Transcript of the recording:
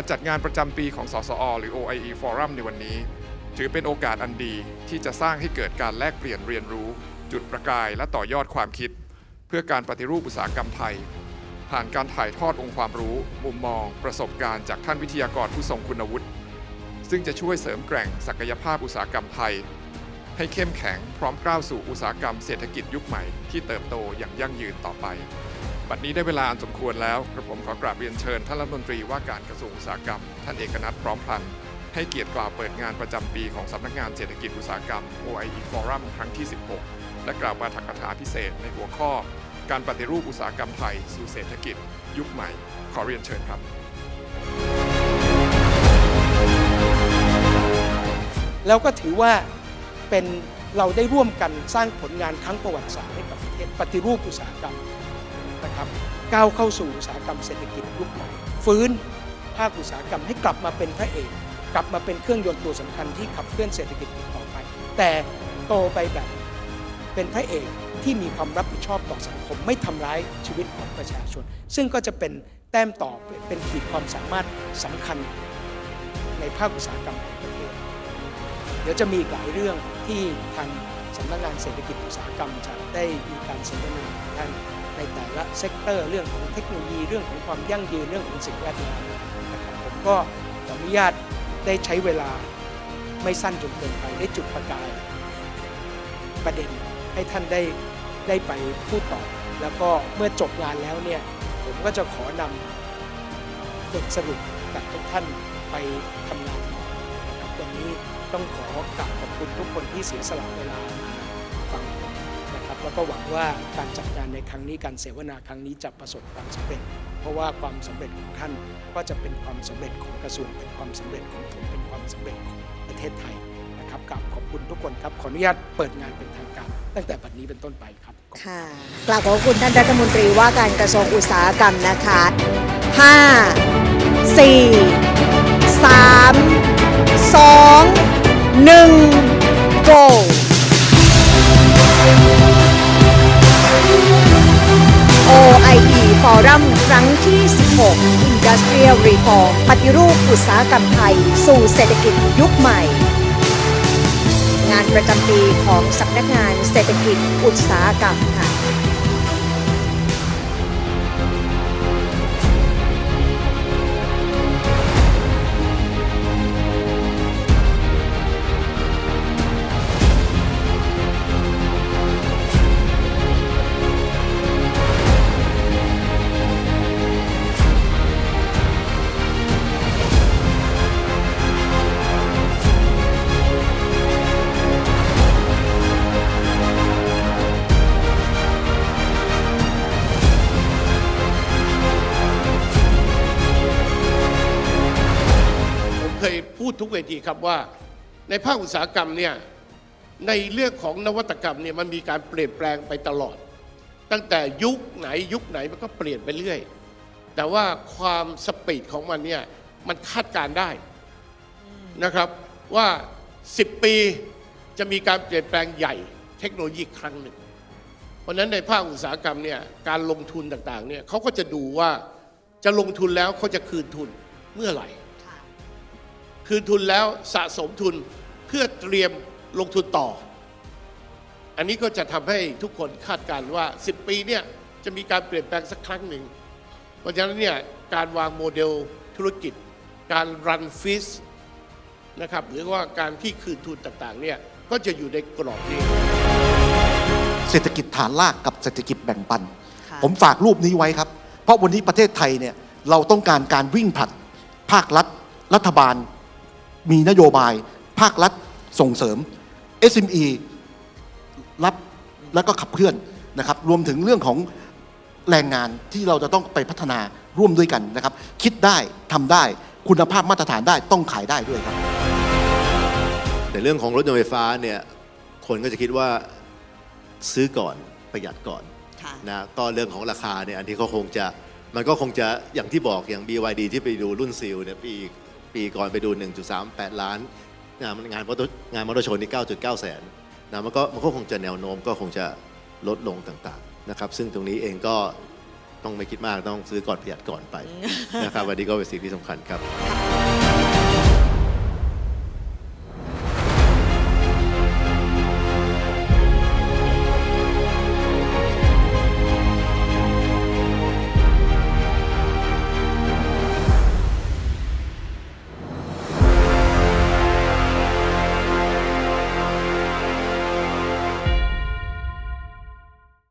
การจัดงานประจำปีของสสอหรือ OIE Forum ในวันนี้ ถือเป็นโอกาสอันดีที่จะสร้างให้เกิดการแลกเปลี่ยนเรียนรู้ จุดประกายและต่อยอดความคิด เพื่อการปฏิรูปอุตสาหกรรมไทย ผ่านการถ่ายทอดองค์ความรู้ มุมมอง ประสบการณ์จากท่านวิทยากรผู้ทรงคุณวุฒิซึ่งจะช่วยเสริมแกร่งศักยภาพอุตสาหกรรมไทย ให้เข้มแข็งพร้อมก้าวสู่อุตสาหกรรมเศรษฐกิจยุคใหม่ที่เติบโตอย่างยั่งยืนต่อไป บัดนี้ได้เวลาอันสมควรแล้วกระผมขอกราบเรียนเชิญท่านรัฐมนตรีว่าการกระทรวงอุตสาหกรรม ท่านเอกนัทพร้อมพลันให้เกียรติกล่าวเปิดงานประจำปีของสำนักงานเศรษฐกิจอุตสาหกรรม OIE Forum ครั้งที่ 16 และกล่าวปาฐกถาพิเศษในหัวข้อ การปฏิรูปอุตสาหกรรมไทย สู่เศรษฐกิจ ยุคใหม่ ขอเรียนเชิญครับแล้วก็ถือว่าเป็นเราได้ร่วมกันสร้างผลงานครั้งประวัติศาสตร์ให้กับประเทศปฏิรูปอุตสาหกรรม นะครับก้าวเข้าสู่อุตสาหกรรมเศรษฐกิจยุคใหม่ฟื้นภาคอุตสาหกรรมให้กลับมาเป็นพระเอกกลับมาเป็นเครื่องยนต์ตัวสำคัญที่ขับเคลื่อนเศรษฐกิจต่อไป แต่โตไปแบบเป็นพระเอกที่มีความรับผิดชอบต่อสังคมไม่ทำร้ายชีวิตของประชาชน ซึ่งก็จะเป็นแต้มต่อเป็นขีดความสามารถสำคัญในภาคอุตสาหกรรมของประเทศ เดี๋ยวจะมีหลายเรื่องที่ทาง สำนักงานเศรษฐกิจอุตสาหกรรมจะได้มีการสนอทางในแต่ละเซกเตอร์ เรื่องของเทคโนโลยีเรื่องของความยั่งยืนเรื่องของสิ่งแวดล้อมนะครับผมก็ขออนุญาตได้ใช้เวลาไม่สั้นจนเกินไปได้จุดประกายประเด็นให้ท่านได้ได้ไปพูดต่อ แล้วก็เมื่อจบงานแล้วเนี่ยผมก็จะขอนำบทสรุปกับทุกท่านไปทำงานต่อนะครับวันนี้ ต้องขอกราบขอบคุณทุกคนที่เสียสละเวลามาฟังนะครับแล้วก็หวังว่าการจัดการในครั้งนี้การเสวนาครั้งนี้จะประสบความสำเร็จ เพราะว่าความสำเร็จของท่านก็จะเป็นความสำเร็จของกระทรวงเป็นความสำเร็จของผมเป็นความสำเร็จของประเทศไทยนะครับกราบขอบคุณทุกคนครับขออนุญาตเปิดงานเป็นทางการ ตั้งแต่บัดนี้เป็นต้นไปครับขอบคุณค่ะกล่าวขอบคุณท่านรัฐมนตรีว่าการกระทรวงอุตสาหกรรมนะคะ5 4 3 2 1 go OIE Forum ครั้งที่ 16 Industrial Reform ปฏิรูปอุตสาหกรรมไทย สู่เศรษฐกิจยุคใหม่ งานประจำปีของสำนักงานเศรษฐกิจอุตสาหกรรมค่ะ ดทุกเวทีครับว่า ในภาคอุตสาหกรรมเนี่ยในเรื่องของนวัตกรรมเนี่ยมันมีการเปลี่ยนแปลงไปตลอด ตั้งแต่ยุคไหนยุคไหนมันก็เปลี่ยนไปเรื่อย แต่ว่าความสปีดของมันเนี่ยมันคาดการได้นะครับว่า 10 ปีจะมีการเปลี่ยนแปลงใหญ่เทคโนโลยีครั้งหนึ่ง เพราะนั้นในภาคอุตสาหกรรมเนี่ยการลงทุนต่างๆเนี่ยเขาก็จะดูว่าจะลงทุนแล้วเขาจะคืนทุนเมื่อไหร่ คืนทุนแล้วสะสมทุนเพื่อเตรียมลงทุนต่อ อันนี้ก็จะทำให้ทุกคนคาดการณ์ว่า 10 ปีเนี่ยจะมีการเปลี่ยนแปลงสักครั้งหนึ่ง เพราะฉะนั้นเนี่ยการวางโมเดลธุรกิจ การรันฟิสนะครับหรือว่าการที่คืนทุนต่างๆเนี่ยก็จะอยู่ในกรอบนี้เศรษฐกิจฐานรากกับเศรษฐกิจแบ่งปัน ค่ะ ผมฝากรูปนี้ไว้ครับ เพราะวันนี้ประเทศไทยเนี่ยเราต้องการการวิ่งผลัด ภาครัฐ รัฐบาล มีนโยบายภาครัฐส่งเสริม SME รับแล้วก็ขับเคลื่อนนะครับ รวมถึงเรื่องของแรงงานที่เราจะต้องไปพัฒนาร่วมด้วยกันนะครับ คิดได้ทำได้คุณภาพมาตรฐานได้ต้องขายได้ด้วยครับ แต่เรื่องของรถยนต์ไฟฟ้าเนี่ยคนก็จะคิดว่าซื้อก่อนประหยัดก่อนค่ะ นะก็เรื่องของราคาเนี่ยอันที่เขาคงจะมันก็คงจะอย่างที่บอกอย่าง BYD ที่ไปดูรุ่นซิลเนี่ยปี ปีก่อนไปดู 1.38 ล้านนะมันงานมอเตอร์งานมอเตอร์โชว์นี่ 9.9 แสนนะมันก็มันก็คงจะแนวโน้มก็คงจะลดลงต่างๆนะครับซึ่งตรงนี้เองก็ต้องไม่คิดมากต้องซื้อก่อนประหยัดก่อนไปนะครับวันนี้ก็เป็นสิ่งที่สำคัญครับ